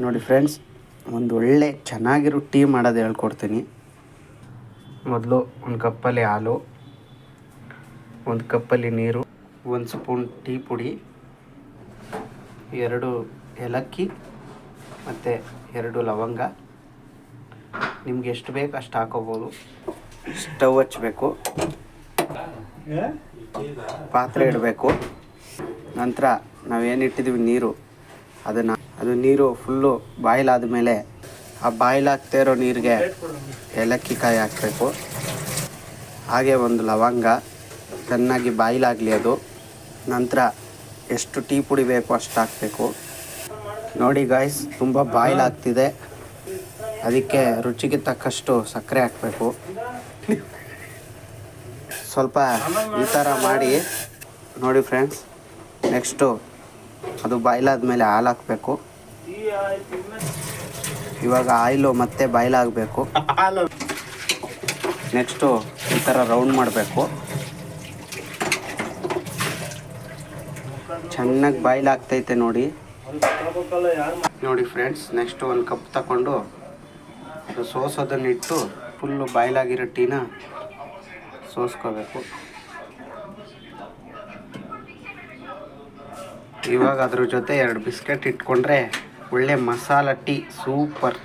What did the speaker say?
ನೋಡಿ ಫ್ರೆಂಡ್ಸ್ ಒಂದು ಒಳ್ಳೆ ಚೆನ್ನಾಗಿರೋ ಟೀ ಮಾಡೋದು ಹೇಳ್ಕೊಡ್ತೀನಿ. ಮೊದಲು ಒಂದು ಕಪ್ಪಲ್ಲಿ ಹಾಲು ಒಂದು ಕಪ್ಪಲ್ಲಿ ನೀರು ಒಂದು ಸ್ಪೂನ್ ಟೀ ಪುಡಿ ಎರಡು ಏಲಕ್ಕಿ ಮತ್ತು ಎರಡು ಲವಂಗ. ನಿಮ್ಗೆ ಎಷ್ಟು ಬೇಕು ಅಷ್ಟು ಹಾಕೋಬೋದು. ಸ್ಟವ್ ಹಚ್ಚಬೇಕು ಪಾತ್ರೆ ಇಡಬೇಕು. ನಂತರ ನಾವೇನು ಇಟ್ಟಿದ್ದೀವಿ ನೀರು. ಅದನ್ನು ಅದು ನೀರು ಫುಲ್ಲು ಬಾಯ್ಲ್ ಆದಮೇಲೆ ಆ ಬಾಯ್ಲ್ ಆಗ್ತಾ ಇರೋ ನೀರಿಗೆ ಏಲಕ್ಕಿ ಕಾಯಿ ಹಾಕಬೇಕು. ಹಾಗೆ ಒಂದು ಲವಂಗ ಚೆನ್ನಾಗಿ ಬಾಯ್ಲಾಗಲಿ ಅದು. ನಂತರ ಎಷ್ಟು ಟೀ ಪುಡಿ ಬೇಕು ಅಷ್ಟು ಹಾಕಬೇಕು. ನೋಡಿ ಗಾಯ್ಸ್ ತುಂಬ ಬಾಯ್ಲ್ ಆಗ್ತಿದೆ ಅದಕ್ಕೆ ರುಚಿಗೆ ತಕ್ಕಷ್ಟು ಸಕ್ಕರೆ ಹಾಕಬೇಕು. ಸ್ವಲ್ಪ ಈ ಥರ ಮಾಡಿ. ನೋಡಿ ಫ್ರೆಂಡ್ಸ್ ನೆಕ್ಸ್ಟು ಅದು ಬಾಯ್ಲಾದ್ಮೇಲೆ ಹಾಲು ಹಾಕಬೇಕು. ಇವಾಗ ಆಯಿಲು ಮತ್ತೆ ಬಾಯ್ಲಾಗಬೇಕು. ನೆಕ್ಸ್ಟು ಈ ಥರ ರೌಂಡ್ ಮಾಡಬೇಕು. ಚೆನ್ನಾಗಿ ಬಾಯ್ಲಾಗ್ತೈತೆ ನೋಡಿ. ನೋಡಿ ಫ್ರೆಂಡ್ಸ್, ನೆಕ್ಸ್ಟ್ ಒಂದು ಕಪ್ ತಗೊಂಡು ಅದು ಸೋಸೋದನ್ನ ಇಟ್ಟು ಫುಲ್ಲು ಬಾಯ್ಲಾಗಿರೋ ಟೀನ ಸೋಸ್ಕೋಬೇಕು. ಇವಾಗ ಅದ್ರ ಜೊತೆ ಎರಡು ಬಿಸ್ಕೆಟ್ ಇಟ್ಕೊಂಡ್ರೆ ಒಳ್ಳೆ ಮಸಾಲ ಟೀ ಸೂಪರ್.